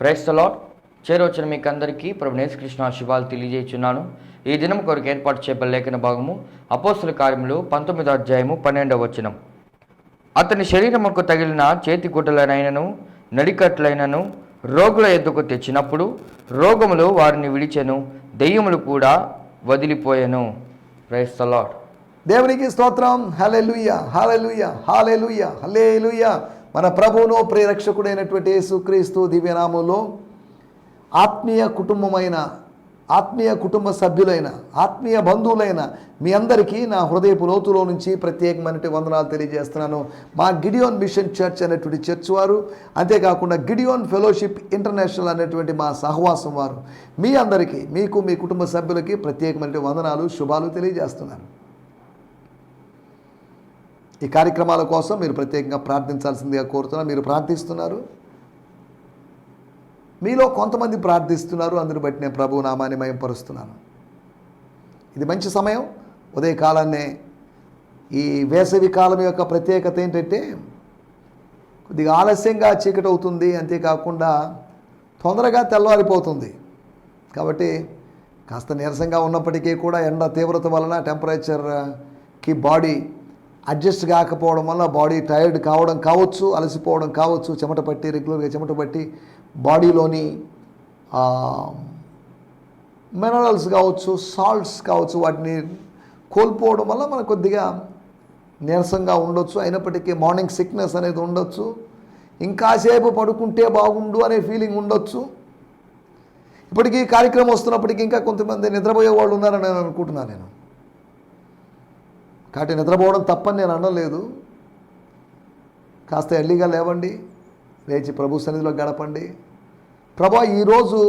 Praise the Lord చేరొచ్చిన మీకు అందరికీ ప్రభు నేసుకృష్ణ శివాలు తెలియజేస్తున్నాను ఈ దినం కొరకు ఏర్పాటు చేయబడిన లేఖన భాగము అపోస్తుల కార్యములు పంతొమ్మిదో అధ్యాయము పన్నెండవ వచనం. అతని శరీరముకు తగిలిన చేతి గుడ్డలనైనను నడికట్లైనను రోగుల ఎద్దుకు తెచ్చినప్పుడు రోగములు వారిని విడిచెను దెయ్యములు కూడా వదిలిపోయెను. ప్రైస్తలాడ్ దేవునికి స్తోత్రం. హలెలుయ హలెలుయ హలే హలేలుయ మన ప్రభువును ప్రేరక్షకుడైనటువంటి యేసుక్రీస్తు దివ్యనామంలో ఆత్మీయ కుటుంబమైన ఆత్మీయ కుటుంబ సభ్యులైన ఆత్మీయ బంధువులైన మీ అందరికీ నా హృదయపు లోతులో నుంచి ప్రత్యేకమైనటువంటి వందనాలు తెలియజేస్తున్నాను. మా గిడియోన్ మిషన్ చర్చ్ అనేటువంటి చర్చ్ వారు అంతేకాకుండా గిడియోన్ ఫెలోషిప్ ఇంటర్నేషనల్ అనేటువంటి మా సహవాసం వారు. మీ అందరికీ మీకు మీ కుటుంబ సభ్యులకి ప్రత్యేకమైన వందనాలు శుభాలు తెలియజేస్తున్నాను. ఈ కార్యక్రమాల కోసం మీరు ప్రత్యేకంగా ప్రార్థించాల్సిందిగా కోరుతున్నారు మీరు ప్రార్థిస్తున్నారు. మీలో కొంతమంది ప్రార్థిస్తున్నారు. అందుని బట్టి నేను ప్రభు నామాన్ని మయంపరుస్తున్నాను. ఇది మంచి సమయం. ఉదయకాలాన్నే ఈ వేసవి కాలం యొక్క ప్రత్యేకత ఏంటంటే కొద్దిగా ఆలస్యంగా చీకటి అవుతుంది అంతేకాకుండా తొందరగా తెల్లవారిపోతుంది. కాబట్టి కాస్త నీరసంగా ఉన్నప్పటికీ కూడా ఎండ తీవ్రత వలన టెంపరేచర్కి బాడీ అడ్జస్ట్ కాకపోవడం వల్ల బాడీ టైర్డ్ కావడం కావచ్చు అలసిపోవడం కావచ్చు చెమట పట్టి రెగ్యులర్గా చెమట పట్టి బాడీలోని మినరల్స్ కావచ్చు సాల్ట్స్ కావచ్చు వాటిని కోల్పోవడం వల్ల మనకు కొద్దిగా నీరసంగా ఉండొచ్చు. అయినప్పటికీ మార్నింగ్ సిక్నెస్ అనేది ఉండొచ్చు. ఇంకాసేపు పడుకుంటే బాగుండు అనే ఫీలింగ్ ఉండొచ్చు. ఇప్పటికీ కార్యక్రమం వస్తున్నప్పటికీ ఇంకా కొంతమంది నిద్రపోయే వాళ్ళు ఉన్నారని నేను అనుకుంటున్నాను నేను. కాబట్టి నిద్రపోవడం తప్పని నేను అనలేదు కాస్త ఎర్లీగా లేవండి. లేచి ప్రభు సన్నిధిలో గడపండి. ప్రభా ఈరోజు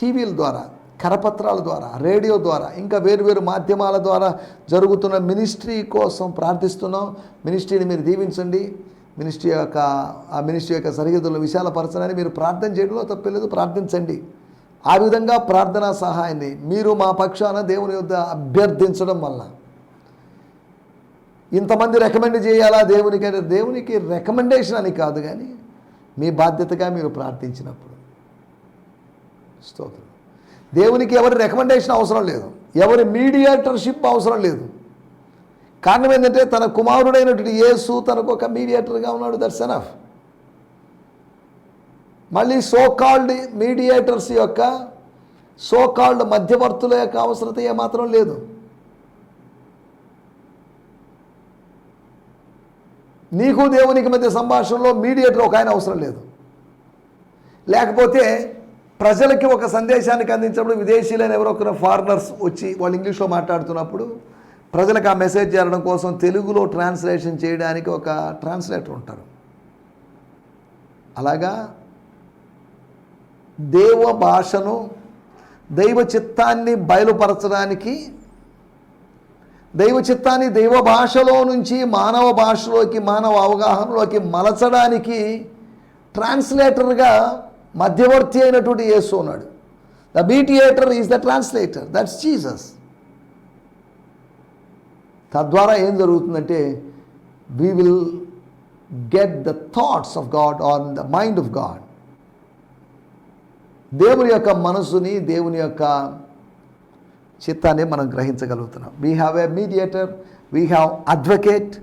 టీవీల ద్వారా కరపత్రాల ద్వారా రేడియో ద్వారా ఇంకా వేరువేరు మాధ్యమాల ద్వారా జరుగుతున్న మినిస్ట్రీ కోసం ప్రార్థిస్తున్నాం. మినిస్ట్రీని మీరు దీవించండి. మినిస్ట్రీ యొక్క ఆ మినిస్ట్రీ యొక్క సరిహద్దులను విశాలపరచనని మీరు ప్రార్థన చేయడంలో తప్పలేదు ప్రార్థించండి. ఆ విధంగా ప్రార్థనా సహాయాన్ని మీరు మా పక్షాన దేవుని యొద్ద అభ్యర్థించడం వల్ల ఇంతమంది రికమెండ్ చేయాలా దేవునికి అంటే దేవునికి రికమెండేషన్ అని కాదు కానీ మీ బాధ్యతగా మీరు ప్రార్థించినప్పుడు. స్తోత్రం. దేవునికి ఎవరి రికమెండేషన్ అవసరం లేదు. ఎవరి మీడియేటర్షిప్ అవసరం లేదు. కారణం ఏంటంటే తన కుమారుడైనటువంటి యేసు తనకు ఒక మీడియేటర్గా ఉన్నాడు. దట్స్ ఎనఫ్ మళ్ళీ సోకాల్డ్ మీడియేటర్స్ యొక్క సోకాల్డ్ మధ్యవర్తుల యొక్క అవసరత ఏమాత్రం లేదు. నీకు దేవునికి మధ్య సంభాషణలో మీడియేటర్ ఒక ఆయన అవసరం లేదు. లేకపోతే ప్రజలకి ఒక సందేశానికి అందించినప్పుడు విదేశీయులైన ఎవరో ఒకరు ఫారినర్స్ వచ్చి వాళ్ళు ఇంగ్లీష్లో మాట్లాడుతున్నప్పుడు ప్రజలకు ఆ మెసేజ్ చేరడం కోసం తెలుగులో ట్రాన్స్లేషన్ చేయడానికి ఒక ట్రాన్స్లేటర్ ఉంటారు. అలాగా దేవ భాషను దైవ చిత్తాన్ని బయలుపరచడానికి దైవ చిత్తాన్ని దైవ భాషలో నుంచి మానవ భాషలోకి మానవ అవగాహనలోకి మలచడానికి ట్రాన్స్లేటర్గా మధ్యవర్తి అయినటువంటి యేసు ఉన్నాడు. The mediator is the translator that's Jesus తద్వారా ఏం జరుగుతుందంటే we will get the thoughts of God on the mind of God దేవుని యొక్క మనసుని దేవుని యొక్క చిత్తాన్ని మనం గ్రహించగలుగుతున్నాం. We have a mediator we have advocate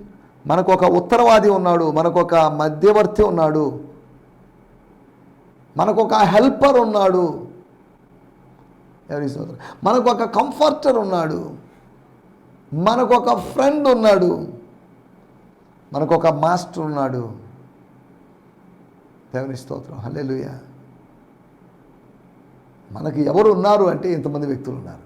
మనకు ఒక ఉత్తరవాది ఉన్నాడు మనకు ఒక మధ్యవర్తి ఉన్నాడు మనకు ఒక హెల్పర్ ఉన్నాడు ఎవరి సోదరు మనకు ఒక కంఫర్టర్ ఉన్నాడు మనకు ఒక ఫ్రెండ్ ఉన్నాడు మనకు ఒక మాస్టర్ ఉన్నాడు. దేవుని స్తోత్రం. హల్లెలూయా మనకి ఎవరు ఉన్నారు అంటే ఇంతమంది వ్యక్తులు ఉన్నారు.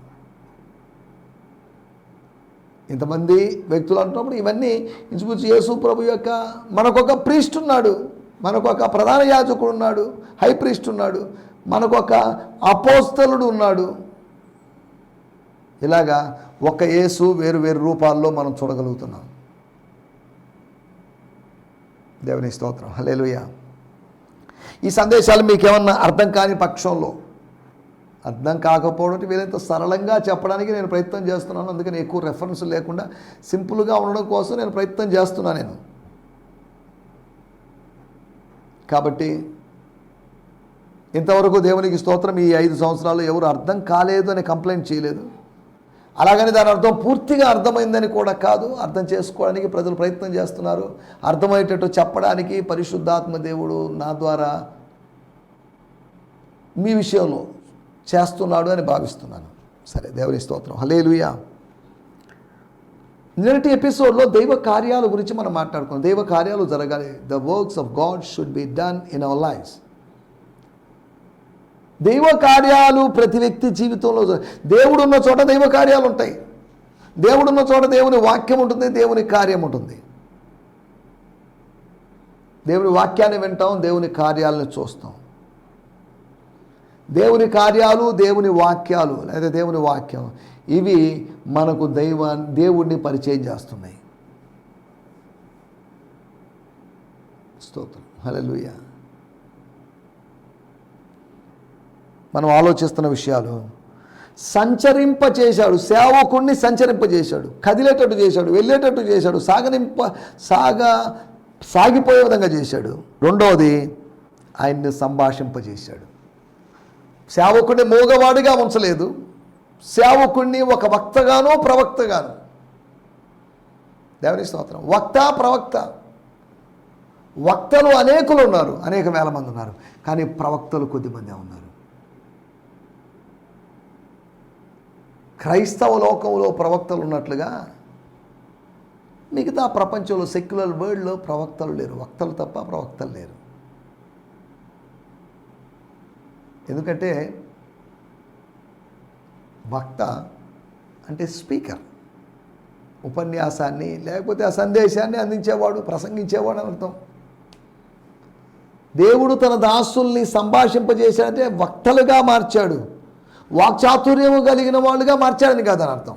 ఇంతమంది వ్యక్తులు అంటున్నప్పుడు ఇవన్నీ ఇంచుమించు యేసు ప్రభు యొక్క మనకొక ప్రీస్ట్ ఉన్నాడు మనకొక ప్రధాన యాజకుడు ఉన్నాడు హై ప్రీస్ట్ ఉన్నాడు మనకొక అపోస్తలుడు ఉన్నాడు. ఇలాగా ఒక యేసు వేరు వేరు రూపాల్లో మనం చూడగలుగుతున్నాం. దేవుని స్తోత్రం. హలేలుయ ఈ సందేశాలు మీకేమన్నా అర్థం కాని పక్షంలో అర్థం కాకపోవడం వీలైనంత సరళంగా చెప్పడానికి నేను ప్రయత్నం చేస్తున్నాను. అందుకని ఎక్కువ రెఫరెన్స్ లేకుండా సింపుల్గా ఉండడం కోసం నేను ప్రయత్నం చేస్తున్నాను నేను. కాబట్టి ఇంతవరకు దేవునికి స్తోత్రం ఈ ఐదు సంవత్సరాలు ఎవరు అర్థం కాలేదు అని కంప్లైంట్ చేయలేదు. అలాగని దాని అర్థం పూర్తిగా అర్థమైందని కూడా కాదు. అర్థం చేసుకోవడానికి ప్రజలు ప్రయత్నం చేస్తున్నారు. అర్థమయ్యేటట్టు చెప్పడానికి పరిశుద్ధాత్మ దేవుడు నా ద్వారా మీ విషయంలో చేస్తున్నాడు అని భావిస్తున్నాను. సరే దేవుని స్తోత్రం. హలేలుయా నిన్నటి ఎపిసోడ్లో దైవ కార్యాల గురించి మనం మాట్లాడుకున్నాం. దైవ కార్యాలు జరగాలి. The works of God should be done in our lives దైవ కార్యాలు ప్రతి వ్యక్తి జీవితంలో దేవుడు ఉన్న చోట దైవ కార్యాలు ఉంటాయి. దేవుడు ఉన్న చోట దేవుని వాక్యం ఉంటుంది దేవుని కార్యం ఉంటుంది. దేవుని వాక్యాన్ని వింటాం దేవుని కార్యాలను చూస్తాం. దేవుని కార్యాలు దేవుని వాక్యాలు లేదా దేవుని వాక్యం ఇవి మనకు దైవ దేవుణ్ణి పరిచయం చేస్తున్నాయి. స్తోత్రం. హలలుయ మనం ఆలోచిస్తున్న విషయాలు సంచరింప చేశాడు సేవకుణ్ణి సంచరింప చేశాడు కదిలేటట్టు చేశాడు వెళ్ళేటట్టు చేశాడు సాగనింప సాగ సాగిపోయే విధంగా చేశాడు. రెండవది ఆయన్ని సంభాషింపజేశాడు. సేవకుడిని మూగవాడిగా ఉంచలేదు. సేవకుణ్ణి ఒక వక్తగానో ప్రవక్తగాను. దేవుని స్తోత్రం. వక్త ప్రవక్త. వక్తలు అనేకులు ఉన్నారు. అనేక వేల మంది ఉన్నారు. కానీ ప్రవక్తలు కొద్దిమందే ఉన్నారు. క్రైస్తవ లోకంలో ప్రవక్తలు ఉన్నట్లుగా మిగతా ప్రపంచంలో సెక్యులర్ వరల్డ్లో ప్రవక్తలు లేరు. వక్తలు తప్ప ప్రవక్తలు లేరు. ఎందుకంటే వక్త అంటే స్పీకర్. ఉపన్యాసాన్ని లేకపోతే ఆ సందేశాన్ని అందించేవాడు ప్రసంగించేవాడు అని అర్థం. దేవుడు తన దాసుల్ని సంభాషింపజేశాడంటే వక్తలుగా మార్చాడు. వాక్చాతుర్యము కలిగిన వాళ్ళుగా మార్చాడని కాదని అర్థం.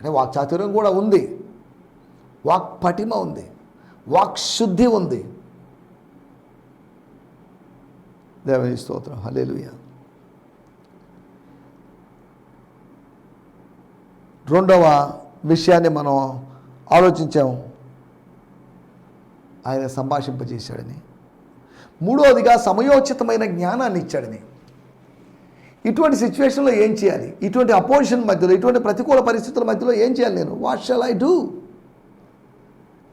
అంటే వాక్చాతుర్యం కూడా ఉంది. వాక్ పటిమ ఉంది. వాక్ శుద్ధి ఉంది. దేవుని స్తోత్రం. హల్లెలూయా. రెండవ విషయాన్ని మనం ఆలోచించాము ఆయన సంభాషింపజేశాడని. మూడవదిగా సమయోచితమైన జ్ఞానాన్ని ఇచ్చాడని. ఇటువంటి సిచ్యువేషన్లో ఏం చేయాలి? ఇటువంటి అపోజిషన్ మధ్యలో ఇటువంటి ప్రతికూల పరిస్థితుల మధ్యలో ఏం చేయాలి నేను? వాట్ షల్ ఐ డూ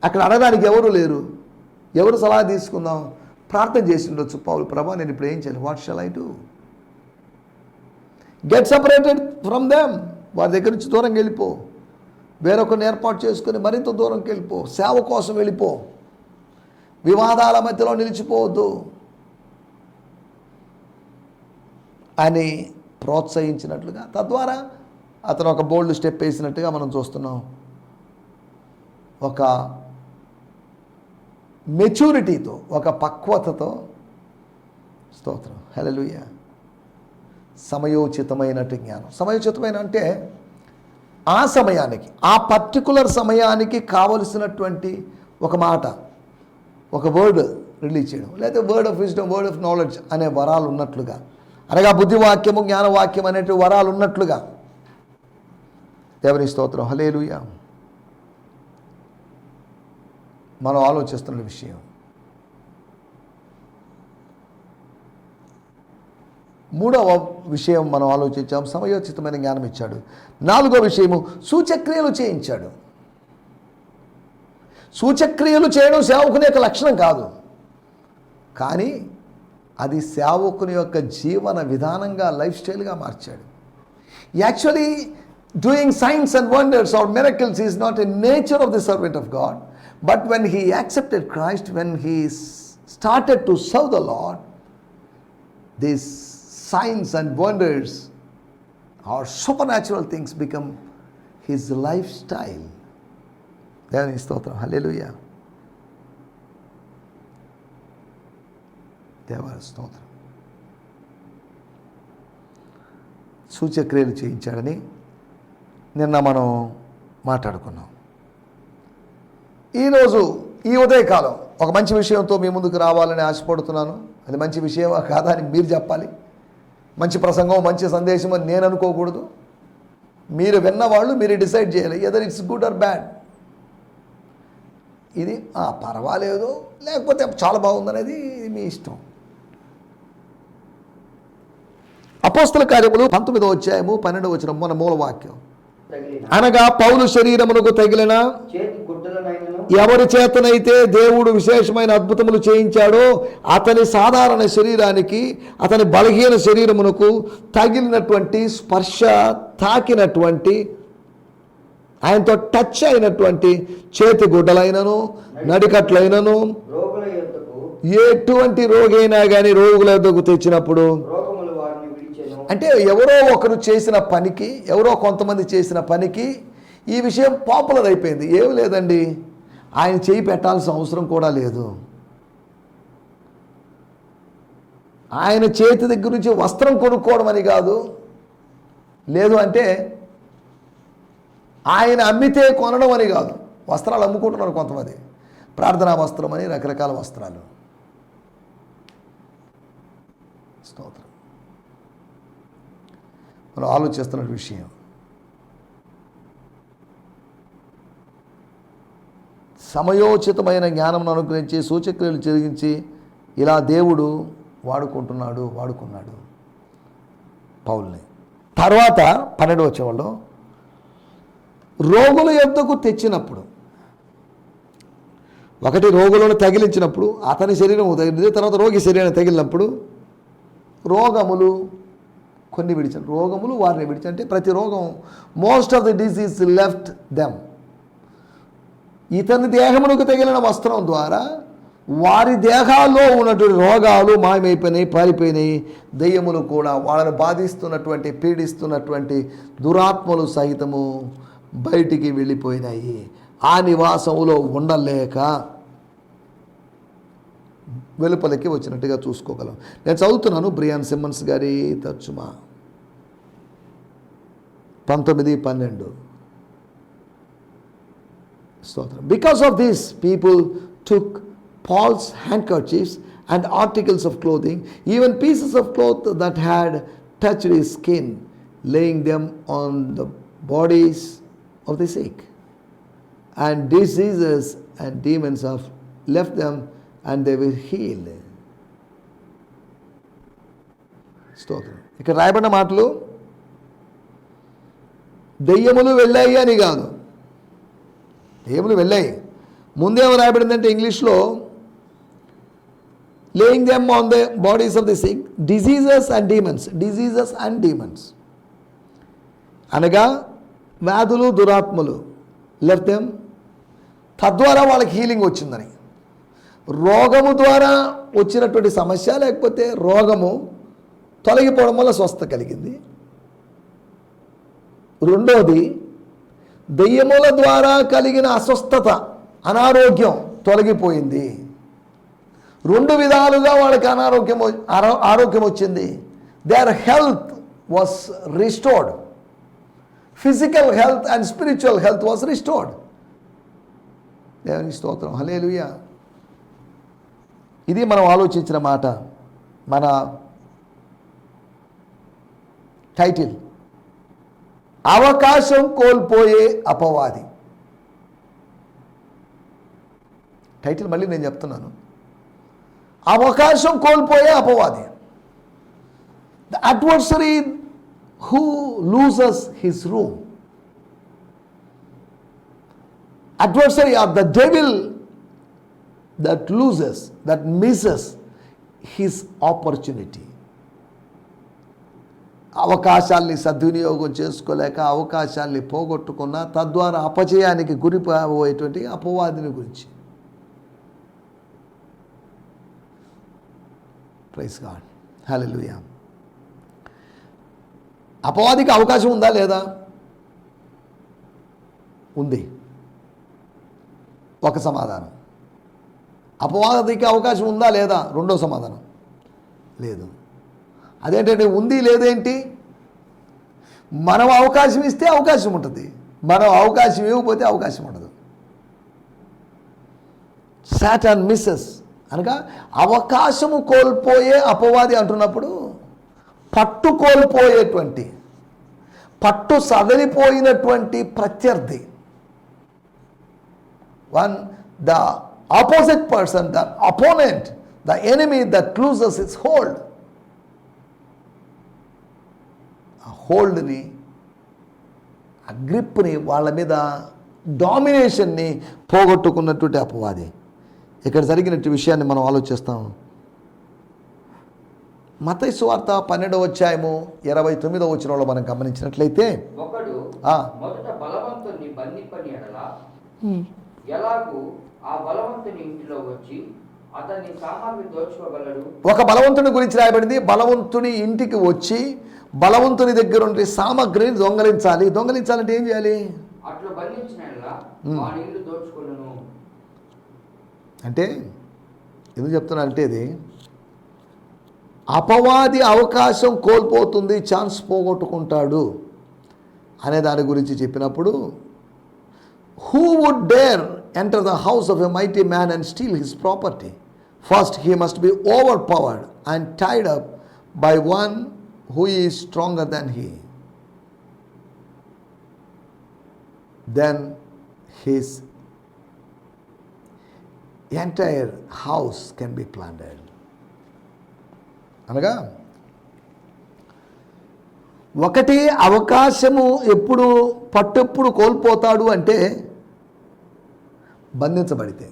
అక్కడ అడగడానికి ఎవరు లేరు? ఎవరు సలహా తీసుకుందాం? ప్రార్థన చేసి ఉండొచ్చు పౌలు. ప్రభా నేను ఇప్పుడు ఏం చేయాలి? What shall I do get separated from them వారి దగ్గర నుంచి దూరంగా వెళ్ళిపో. వేరొకరిని ఏర్పాటు చేసుకొని మరింత దూరంకి వెళ్ళిపో. సేవ కోసం వెళ్ళిపో. వివాదాల మధ్యలో నిలిచిపోవద్దు. అని ప్రోత్సహించినట్లుగా తద్వారా అతను ఒక బోల్డ్ స్టెప్ వేసినట్టుగా మనం చూస్తున్నాం. ఒక మెచ్యూరిటీతో ఒక పక్వతతో. స్తోత్రం. హల్లెలూయా. సమయోచితమైనట్టు జ్ఞానం. సమయోచితమైన అంటే ఆ సమయానికి ఆ పర్టికులర్ సమయానికి కావలసినటువంటి ఒక మాట ఒక వర్డ్ రిలీజ్ చేయడం లేదా word of wisdom word of knowledge అనే వరాలు ఉన్నట్లుగా. అనగా బుద్ధివాక్యము జ్ఞానవాక్యం అనేటి వరాలు ఉన్నట్లుగా. దేవుని స్తోత్రం. హలేలుయా మనం ఆలోచిస్తున్న విషయం. మూడవ విషయం మనం ఆలోచించాం సమయోచితమైన జ్ఞానం ఇచ్చాడు. నాలుగో విషయము సూచక్రియలు చేయించాడు. సూచక్రియలు చేయడం సేవకుని యొక్క లక్షణం కాదు. కానీ అది సేవకుని యొక్క జీవన విధానంగా లైఫ్ స్టైల్గా మార్చాడు. Actually doing signs and wonders or miracles is not a nature of the servant of God but when he accepted Christ when he started to serve the Lord these signs and wonders or supernatural things become his lifestyle. దేవుని స్తోత్రం. హల్లెలూయా దేవాల స్తోత్రం. సూచక్రియలు చేయించాడని నిన్న మనం మాట్లాడుకున్నాం. ఈరోజు ఈ ఉదయకాలం ఒక మంచి విషయంతో మీ ముందుకు రావాలని ఆశపడుతున్నాను. అది మంచి విషయం కాదా అని మీరు చెప్పాలి. మంచి ప్రసంగం మంచి సందేశం అని నేను అనుకోకూడదు. మీరు విన్నవాళ్ళు మీరు డిసైడ్ చేయాలి either it's good or bad ఇది "ఆ, పర్వాలేదు లేకపోతే చాలా బాగుందనేది మీ ఇష్టం. అపోస్తల కార్యములు పంతొమ్మిదో అధ్యాయము పన్నెండో వచ్చిన మన మూల వాక్యం. అనగా పౌలు శరీరమునకు తగిలిన ఎవరి చేతనైతే దేవుడు విశేషమైన అద్భుతములు చేయించాడో అతని సాధారణ శరీరానికి అతని బలహీన శరీరమునకు తగిలినటువంటి స్పర్శ తాకినటువంటి ఆయనతో టచ్ అయినటువంటి చేతి గుడ్డలైనను నడికట్లైనను ఎటువంటి రోగైనా కానీ రోగుల వద్దకు తెచ్చినప్పుడు అంటే ఎవరో ఒకరు చేసిన పనికి ఎవరో కొంతమంది చేసిన పనికి ఈ విషయం పాపులర్ అయిపోయింది. ఏం లేదండి. ఆయన చేయి పెట్టాల్సిన అవసరం కూడా లేదు. ఆయన చేతి దగ్గర నుంచి వస్త్రం కొనుక్కోవడం అని కాదు. లేదు అంటే ఆయన అమ్మితే కొనడం అని కాదు. వస్త్రాలు అమ్ముకుంటున్నారు కొంతమంది. ప్రార్థనా వస్త్రం అని రకరకాల వస్త్రాలు. స్తోత్రం. మనం ఆలోచిస్తున్న విషయం సమయోచితమైన జ్ఞానం అనుగ్రహించి సూచక్రియలు జరిగించి ఇలా దేవుడు వాడుకుంటున్నాడు వాడుకున్నాడు. పౌల్ని. తర్వాత పన్నెండు వచ్చేవాళ్ళు రోగుల యొద్దకు తెచ్చినప్పుడు ఒకటి రోగులను తగిలించినప్పుడు అతని శరీరం తగిలింది తర్వాత రోగి శరీరం తగిలినప్పుడు రోగములు కొన్ని విడిచారు రోగములు వారిని విడిచి అంటే ప్రతి రోగం most of the disease left them ఇతని దేహమునకు తగిలిన వస్త్రం ద్వారా వారి దేహాల్లో ఉన్నటువంటి రోగాలు మాయమైపోయినాయి పారిపోయినాయి. దెయ్యములు కూడా వాళ్ళని బాధిస్తున్నటువంటి పీడిస్తున్నటువంటి దురాత్మలు సహితము బయటికి వెళ్ళిపోయినాయి. ఆ నివాసములో ఉండలేక వెలుపలికి వచ్చినట్టుగా చూసుకోగలం. నేను చదువుతున్నాను బ్రియాన్ సిమ్మన్స్ గారి తర్జుమా. పంతొమ్మిది పన్నెండు. స్తోత్రం because of this people took Paul's handkerchiefs and articles of clothing even pieces of cloth that had touched his skin laying them on the bodies of the sick and diseases and demons have left them and they were healed. స్తోత్రం ఇక్కడ రాయబడిన మాటలు దెయ్యములు వెళ్ళాయి అని కాదు table వెళ్ళాయి. ముందేమో రాయబడిందంటే ఇంగ్లీష్లో laying them on the bodies of the sick diseases and demons diseases and demons అనగా వ్యాధులు దురాత్మలు లెఫ్ట్ దెమ్ తద్వారా వాళ్ళకి హీలింగ్ వచ్చిందని. రోగము ద్వారా వచ్చినటువంటి సమస్య లేకపోతే రోగము తొలగిపోవడం వల్ల స్వస్థ కలిగింది. రెండోది దెయ్యముల ద్వారా కలిగిన అస్వస్థత అనారోగ్యం తొలగిపోయింది. రెండు విధాలుగా వాళ్ళకి అనారోగ్యం ఆరోగ్యం వచ్చింది. Their health was restored physical health and spiritual health was restored దేవుని స్తోత్రం. హలేలుయ ఇది మనం ఆలోచించిన మాట. మన టైటిల్ అవకాశం కోల్పోయే అపవాది. టైటిల్ మళ్ళీ నేను చెప్తున్నాను. అవకాశం కోల్పోయే అపవాది. The adversary who loses his room adversary of the devil that loses that misses his opportunity అవకాశాల్ని సద్వినియోగం చేసుకోలేక అవకాశాల్ని పోగొట్టుకున్న తద్వారా అపజయానికి గురిపోయేటువంటి అపవాదిని గురించి. ప్రైస్ గాడ్ హల్లెలూయా అపవాదికి అవకాశం ఉందా లేదా? ఉంది. ఒక సమాధానం. అపవాదికి అవకాశం ఉందా లేదా? రెండో సమాధానం. లేదు. అదేంటంటే ఉంది లేదేంటి? మనం అవకాశం ఇస్తే అవకాశం ఉంటుంది. మనం అవకాశం ఇవ్వకపోతే అవకాశం ఉండదు. సాట్ అండ్ మిస్సెస్ అనగా అవకాశము కోల్పోయే అపవాది అంటున్నప్పుడు పట్టు కోల్పోయేటువంటి పట్టు సదలిపోయినటువంటి ప్రత్యర్థి. One the opposite person the opponent the enemy that loses its hold హోల్డ్ని ఆ గ్రిప్ని వాళ్ళ మీద డామినేషన్ని పోగొట్టుకున్నటువంటి అపవాది. ఇక్కడ జరిగినట్టు విషయాన్ని మనం ఆలోచిస్తాం. మతైసు సువార్త పన్నెండవ అధ్యాయము ఇరవై తొమ్మిదవ వచనంలో మనం గమనించినట్లయితే ఒకడు ఆ, మొదట బలవంతుని బంధిపని ఎడల ఎలాగూ ఆ బలవంతుని ఇంటిలో వచ్చి అతని సామాగ్రి దోచుకోగలడు? ఒక బలవంతుని గురించి రాయబడింది. బలవంతుని ఇంటికి వచ్చి బలవంతుని దగ్గర ఉండే సామగ్రిని దొంగలించాలి. దొంగలించాలంటే ఏం చేయాలి? అంటే ఎందుకు చెప్తున్నా అంటే ఇది అపవాది అవకాశం కోల్పోతుంది ఛాన్స్ పోగొట్టుకుంటాడు అనే దాని గురించి చెప్పినప్పుడు who would dare enter the house of a mighty man and steal his property first he must be overpowered and tied up by one who is stronger than he then his entire house can be planted అనగా ఒకటి అవకాశము ఎప్పుడు పట్టెప్పుడు కోల్పోతాడు అంటే బంధించబడితే.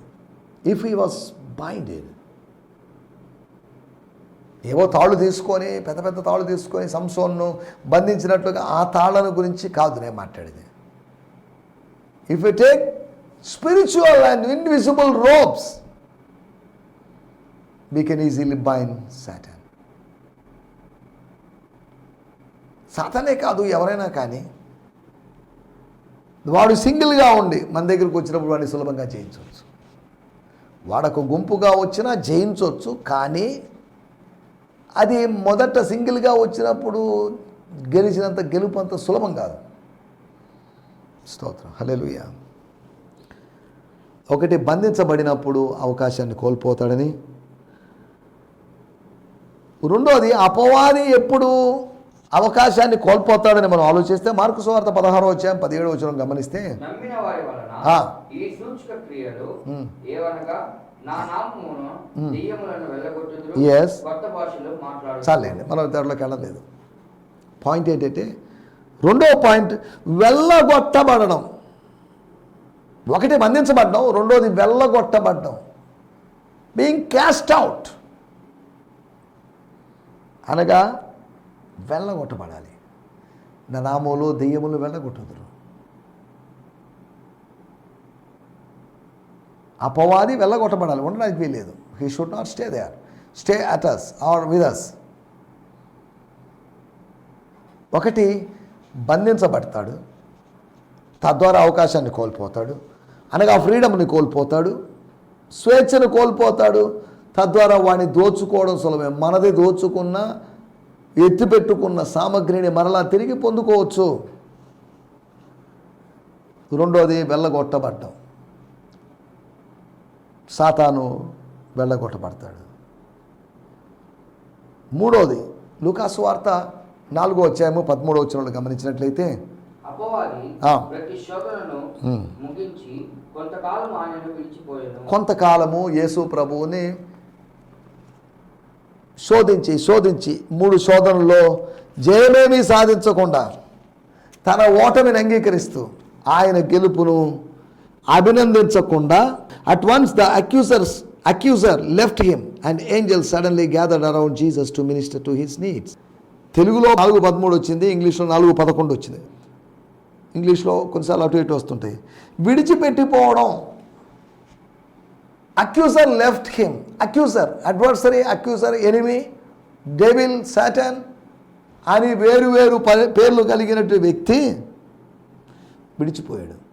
If he was binded ఏవో తాళ్ళు తీసుకొని పెద్ద పెద్ద తాళ్ళు తీసుకొని సంసోన్ను బంధించినట్లుగా ఆ తాళ్ళను గురించి కాదు నేను మాట్లాడేది. If you take spiritual and invisible ropes we can easily bind Satan సాతనే కాదు ఎవరైనా కానీ వాడు సింగిల్గా ఉండి మన దగ్గరికి వచ్చినప్పుడు వాడిని సులభంగా జయించవచ్చు. వాడకు గుంపుగా వచ్చినా జయించవచ్చు కానీ అది మొదట సింగిల్గా వచ్చినప్పుడు గెలిచినంత గెలుపు అంత సులభం కాదు. స్తోత్రం. హల్లెలూయా. ఒకటి బంధించబడినప్పుడు అవకాశాన్ని కోల్పోతాడని. రెండోది అపవాది ఎప్పుడు అవకాశాన్ని కోల్పోతాడని మనం ఆలోచిస్తే మార్కు సువార్త పదహారో వచ్చాం పదిహేడు వచ్చిన గమనిస్తే మాట్లాడు చాలండి మనం దాంట్లోకి వెళ్ళలేదు. పాయింట్ ఏంటంటే రెండో పాయింట్ వెళ్ళగొట్టబడడం. ఒకటి బంధించబడ్డం రెండోది వెళ్ళగొట్టబడ్డం. బీయింగ్ క్యాస్ట్ అవుట్ అనగా వెళ్ళగొట్టబడాలి. నా నామములు దెయ్యములు వెళ్ళగొట్టుదురు. అపవాది వెళ్ళగొట్టబడాలి. ఉండడానికి వీలేదు he should not stay there stay at us or with us ఒకటి బంధించబడతాడు. తద్వారా అవకాశాన్ని కోల్పోతాడు. అనగా ఫ్రీడమ్ని కోల్పోతాడు. స్వేచ్ఛను కోల్పోతాడు. తద్వారా వాడిని దోచుకోవడం సులభం మనది దోచుకున్న ఎత్తిపెట్టుకున్న సామగ్రిని మరలా తిరిగి పొందుకోవచ్చు. రెండోది వెళ్ళగొట్టబడ్డం. సాతాను వెళ్ళగొట్టబడతాడు. మూడోది లూకాసు వార్త నాలుగో అధ్యాయము పదమూడో వచ్చిన గమనించినట్లయితే కొంతకాలము యేసు ప్రభువుని శోధించి శోధించి మూడు శోధనల్లో జయమేమీ సాధించకుండా తన ఓటమిని అంగీకరిస్తూ ఆయన గెలుపును అభినందించకుండా at once the accusers accuser left him and angel suddenly gathered around Jesus to minister to his needs తెలుగులో నాలుగు పదమూడు వచ్చింది ఇంగ్లీష్లో నాలుగు పదకొండు వచ్చింది. ఇంగ్లీష్లో కొన్నిసార్లు అటు ఇటు వస్తుంటాయి. విడిచిపెట్టిపోవడం. Accuser left him accuser adversary accuser enemy devil Satan అని వేరు వేరు ప- పేర్లు కలిగినట్టు వ్యక్తి విడిచిపోయాడు.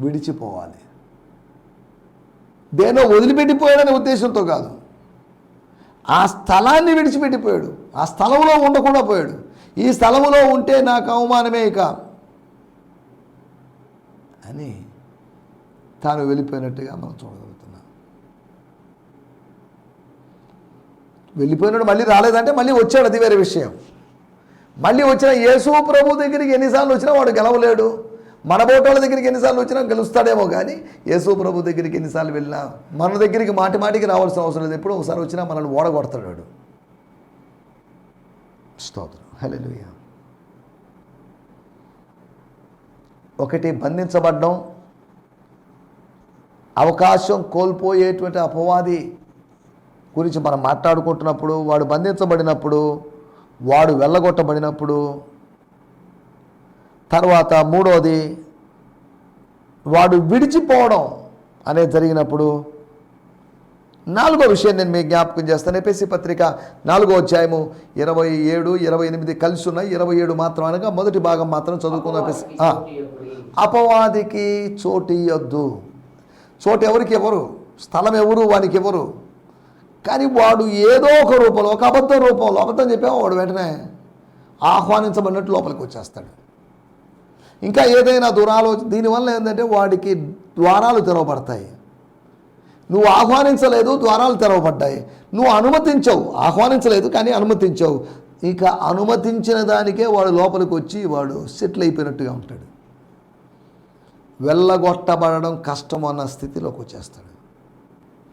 విడిచిపోవాలి. దేనో వదిలిపెట్టిపోయాడనే ఉద్దేశంతో కాదు. ఆ స్థలాన్ని విడిచిపెట్టిపోయాడు. ఆ స్థలంలో ఉండకుండా పోయాడు. ఈ స్థలంలో ఉంటే నాకు అవమానమే ఇక అని తాను వెళ్ళిపోయినట్టుగా మనం చూడగలుగుతున్నాం. వెళ్ళిపోయినాడు మళ్ళీ రాలేదంటే మళ్ళీ వచ్చాడు అది వేరే విషయం. మళ్ళీ వచ్చిన యేసు ప్రభు దగ్గరికి ఎన్నిసార్లు వచ్చినా వాడు గెలవలేడు. మన బోటోళ్ళ దగ్గరికి ఎన్నిసార్లు వచ్చినా గెలుస్తాడేమో కానీ యేసు ప్రభు దగ్గరికి ఎన్నిసార్లు వెళ్ళినా మన దగ్గరికి మాటి మాటికి రావాల్సిన అవసరం లేదు. ఎప్పుడు ఒకసారి వచ్చినా మనల్ని ఓడగొడతాడు వాడు. స్తోత్రం. హల్లెలూయ. ఒకటి బంధించబడ్డం అవకాశం కోల్పోయేటువంటి అపవాది గురించి మనం మాట్లాడుకుంటున్నప్పుడు వాడు బంధించబడినప్పుడు వాడు వెళ్ళగొట్టబడినప్పుడు తర్వాత మూడోది వాడు విడిచిపోవడం అనేది జరిగినప్పుడు నాలుగో విషయం నేను మీకు జ్ఞాపకం చేస్తాను. ఎపిసి పత్రిక నాలుగో అధ్యాయము ఇరవై ఏడు ఇరవై ఎనిమిది కలిసి ఉన్నాయి. ఇరవై ఏడు మాత్రం అనగా మొదటి భాగం మాత్రం చదువుకుందాం. ఎపిసి. అపవాదికి చోటు ఇవ్వద్దు చోటు ఎవరికి ఎవరు? స్థలం ఎవరు? వానికి ఎవరు? కానీ వాడు ఏదో ఒక రూపంలో ఒక అబద్ధ రూపంలో అబద్ధం చెప్పామో వాడు వెంటనే ఆహ్వానించబడినట్టు లోపలికి వచ్చేస్తాడు. ఇంకా ఏదైనా దురాలోచన దీనివల్ల ఏంటంటే వాడికి ద్వారాలు తెరవబడతాయి. నువ్వు ఆహ్వానించలేదు ద్వారాలు తెరవబడ్డాయి. నువ్వు అనుమతించవు ఆహ్వానించలేదు కానీ అనుమతించవు. ఇక అనుమతించిన దానికే వాడు లోపలికి వచ్చి వాడు సెటిల్ అయిపోయినట్టుగా ఉంటాడు. వెళ్ళగొట్టబడడం కష్టం అన్న స్థితిలోకి వచ్చేస్తాడు.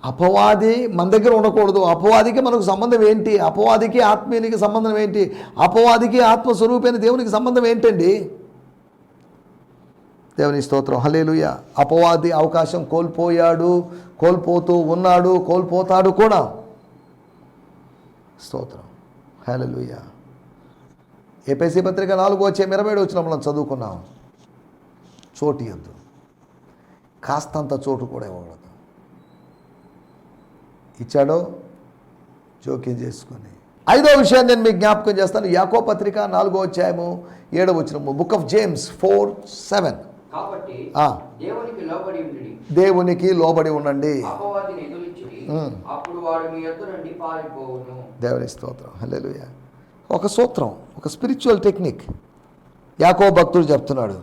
అపవాది మన దగ్గర ఉండకూడదు. అపవాదికి మనకు సంబంధం ఏంటి? అపవాదికి ఆత్మీయునికి సంబంధం ఏంటి? అపవాదికి ఆత్మస్వరూపైన దేవునికి సంబంధం ఏంటండి? దేవుని స్తోత్రం. హలేలుయ అపవాది అవకాశం కోల్పోయాడు కోల్పోతూ ఉన్నాడు కోల్పోతాడు కూడా. స్తోత్రం. హలేలుయ ఏపీసీ పత్రిక నాలుగు వచ్చే ఇరవై వచ్చిన మనం చదువుకున్నాం. చోటు ఇవ్వద్దు కాస్తంత చోటు కూడా ఇవ్వకూడదు. ఇచ్చాడో? జోక్యం చేసుకొని. ఐదో విషయాన్ని నేను మీకు జ్ఞాపకం చేస్తాను. యాకో పత్రిక నాలుగో అధ్యాయము ఏడవ వచ్చిన book of James four seven. కాబట్టి. దేవునికి లోబడి ఉండి దేవునికి లోబడి ఉండండి. అపవాదిని ఎదురించుడి. ఉమ్. అప్పుడు వాడు మీ ఎద్దు నుండి పారిపోవును. దేవుని స్తోత్రం. హల్లెలూయ. ఒక సూత్రం ఒక స్పిరిచువల్ టెక్నిక్ యాకో భక్తుడు చెప్తున్నాడు.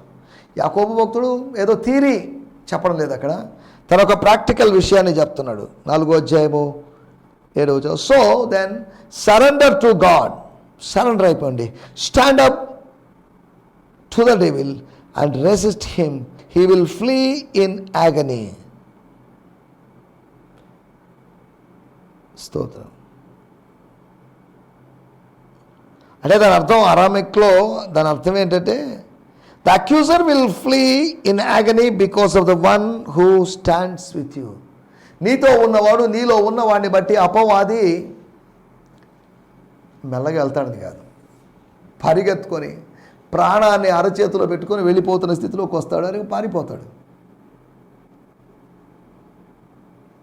యాకోబు భక్తుడు ఏదో థీరీ చెప్పడం లేదు అక్కడ. తన ఒక ప్రాక్టికల్ విషయాన్ని చెప్తున్నాడు. నాలుగో అధ్యాయము ఏడవ so then surrender to God surrender అయిపోండి. Stand up to the devil and resist him he will flee in agony స్తోత్రం. అంటే దాని అర్థం అరామిక్లో దాని అర్థం ఏంటంటే the accuser will flee in agony because of the one who stands with you నీతో ఉన్నవాడు నీలో ఉన్నవాడిని బట్టి అపవాది మెల్లగా వెళ్తాడని కాదు. పరిగెత్తుకొని ప్రాణాన్ని అరచేతిలో పెట్టుకొని వెళ్ళిపోతున్న స్థితిలోకి వస్తాడు అని పారిపోతాడు.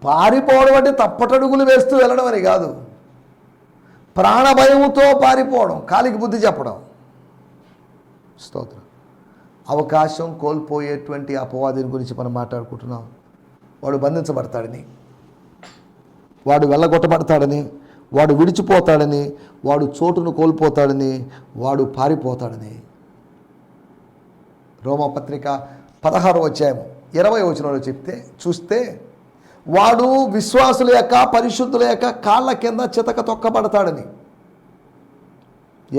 పారిపోవడం అంటే తప్పటడుగులు వేస్తూ వెళ్ళడం అని కాదు. ప్రాణభయముతో పారిపోవడం కాలికి బుద్ధి చెప్పడం. స్తోత్రం. అవకాశం కోల్పోయేటువంటి అపవాదిని గురించి మనం మాట్లాడుకుంటున్నాం. వాడు బంధించబడతాడని వాడు వెళ్ళగొట్టబడతాడని వాడు విడిచిపోతాడని వాడు చోటును కోల్పోతాడని వాడు పారిపోతాడని రోమపత్రిక పదహారు వచ్చాము ఇరవై వచనంలో చెప్తే చూస్తే వాడు విశ్వాసుల యొక్క పరిశుద్ధుల యొక్క కాళ్ళ కింద చితక తొక్కబడతాడని.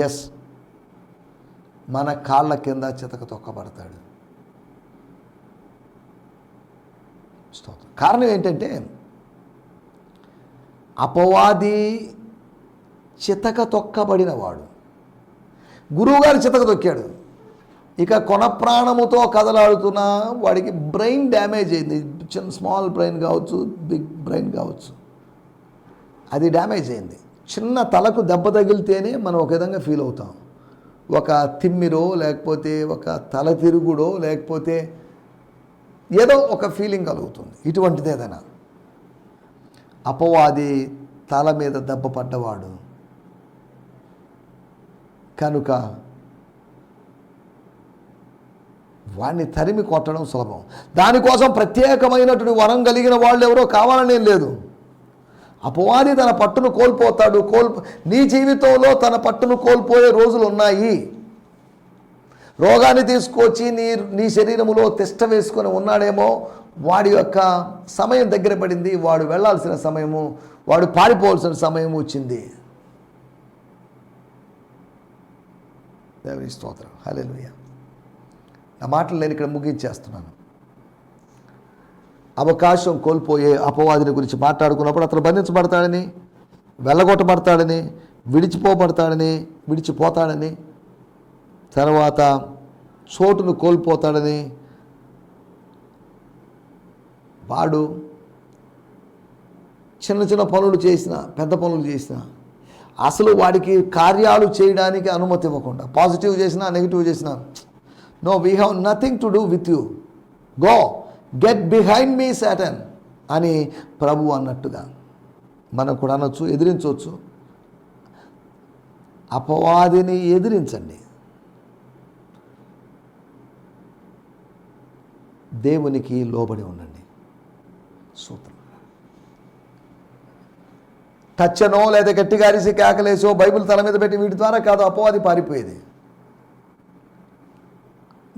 ఎస్ మన కాళ్ళ కింద చితక తొక్కబడతాడు. స్తోత్రం. కారణం ఏంటంటే అపవాది చితక తొక్కబడిన వాడు. గురువుగారు చితక తొక్కాడు. ఇక కొన ప్రాణముతో కదలాడుతున్న వాడికి బ్రెయిన్ డ్యామేజ్ అయింది. చిన్న స్మాల్ బ్రెయిన్ కావచ్చు బిగ్ బ్రెయిన్ కావచ్చు. అది డ్యామేజ్ అయింది. చిన్న తలకు దెబ్బ తగిలితేనే మనం ఒక విధంగా ఫీల్ అవుతాం. ఒక తిమ్మిరో లేకపోతే ఒక తల తిరుగుడో లేకపోతే ఏదో ఒక ఫీలింగ్ కలుగుతుంది. ఇటువంటిది ఏదైనా. అపవాది తల మీద దెబ్బ పడ్డవాడు కనుక వాడిని తరిమి కొట్టడం సులభం. దానికోసం ప్రత్యేకమైనటువంటి వరం కలిగిన వాళ్ళు ఎవరో కావాలనేం లేదు. అపవాది తన పట్టును కోల్పోతాడు కోల్పో నీ జీవితంలో తన పట్టును కోల్పోయే రోజులు ఉన్నాయి. రోగాన్ని తీసుకొచ్చి నీ నీ శరీరములో తిష్ట వేసుకొని ఉన్నాడేమో వాడి యొక్క సమయం దగ్గర పడింది వాడు వెళ్ళాల్సిన సమయము వాడు పారిపోవాల్సిన సమయం వచ్చింది. దేవుని స్తోత్రం. హల్లెలూయ. నా మాటలు నేను ఇక్కడ ముగించేస్తున్నాను. అవకాశం కోల్పోయే అపవాదిని గురించి మాట్లాడుకున్నప్పుడు అతను బంధించబడతాడని వెళ్ళగొట్టబడతాడని విడిచిపోబడతాడని విడిచిపోతాడని తర్వాత చోటును కోల్పోతాడని వాడు చిన్న చిన్న పనులు చేసిన పెద్ద పనులు చేసిన అసలు వాడికి కార్యాలు చేయడానికి అనుమతి ఇవ్వకుండా పాజిటివ్ చేసినా నెగిటివ్ చేసినా no we have nothing to do with you go get behind me Satan అని ప్రభు అన్నట్టుగా మనం కూడా అనొచ్చు ఎదిరించవచ్చు అపవాదిని ఎదిరించండి. దేవునికి లోబడి ఉండండి. సూత్రం. తచ్చనో లేదా గట్టిగా అరిసి కేకలేసో బైబిల్ తల మీద పెట్టి వీటి ద్వారా కాదు అపవాది పారిపోయేది.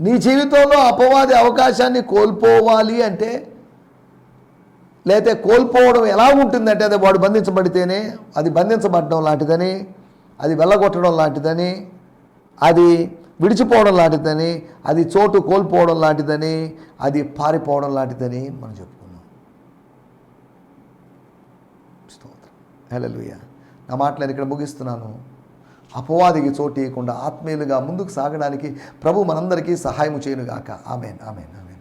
నీ జీవితంలో అపవాది అవకాశాన్ని కోల్పోవాలి అంటే లేతే కోల్పోవడం ఎలా ఉంటుందంటే అది వాడు బంధించబడితేనే అది బంధించబడడం లాంటిదని అది వెళ్ళగొట్టడం లాంటిదని అది విడిచిపోవడం లాంటిదని అది చోటు కోల్పోవడం లాంటిదని అది పారిపోవడం లాంటిదని మనం చెప్పుకున్నాం. స్తోత్రం. హల్లెలూయా. నా మాటలు నేను ఇక్కడ ముగిస్తున్నాను. అపవాదికి చోటు ఇవ్వకుండా ఆత్మీయులుగా ముందుకు సాగడానికి ప్రభు మనందరికీ సహాయం చేయనుగాక. Amen amen amen.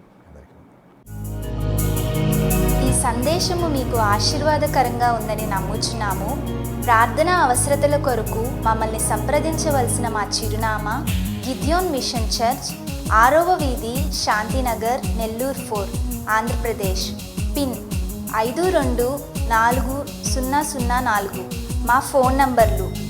ఈ సందేశము మీకు ఆశీర్వాదకరంగా ఉందని నమ్ముచున్నాము. ప్రార్థన అవసరతల కొరకు మమ్మల్ని సంప్రదించవలసిన మా చిరునామా గిద్యోన్ మిషన్ చర్చ్ ఆరవ వీధి శాంతినగర్ నెల్లూరు ఫోర్ ఆంధ్రప్రదేశ్. పిన్ ఐదు రెండు నాలుగు సున్నా సున్నా నాలుగు. మా ఫోన్ నంబర్లు